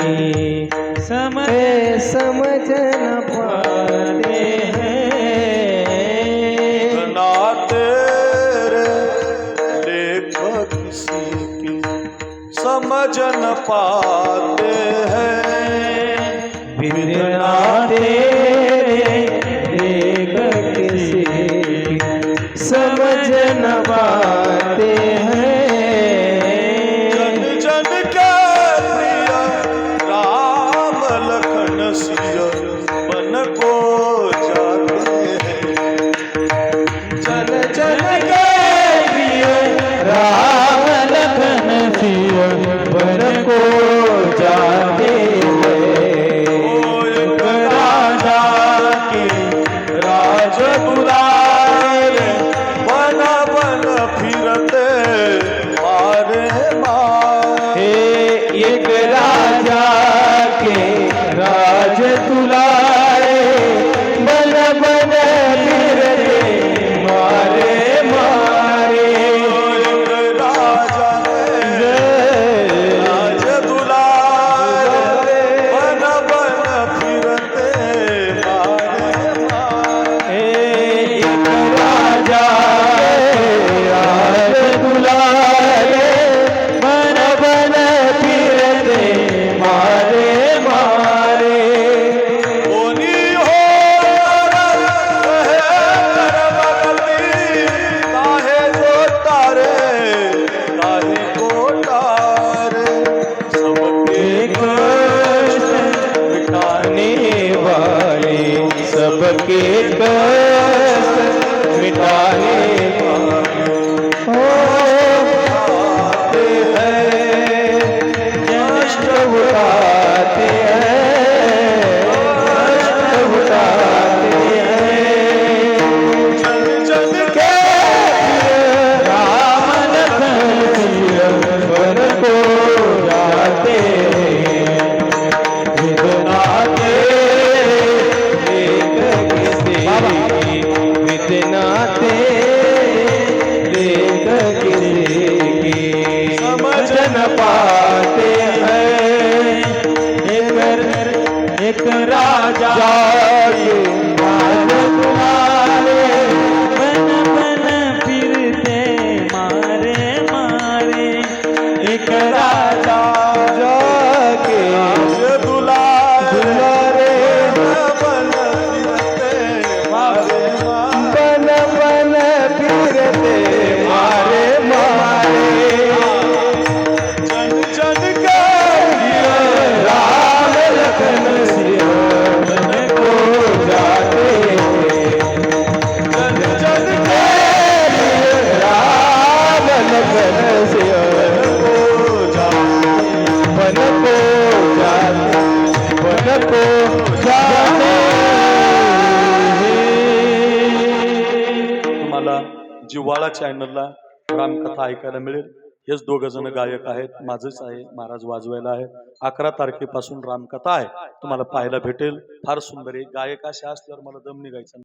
समझ समझ न पाते हैं। ना तेरे किसी की समझ न पाते हैं। बिना तेरे Get back. એક तुम्हाला जिव्हाळा चॅनलला रामकथा ऐकायला मिळेल. हेच दोघ जण गायक आहेत. माझंच आहे. महाराज वाजवायला आहे अकरा तारखेपासून रामकथा आहे. तुम्हाला पाहायला भेटेल. फार सुंदर आहे. गायक अशा असल्यावर मला दम निघायचं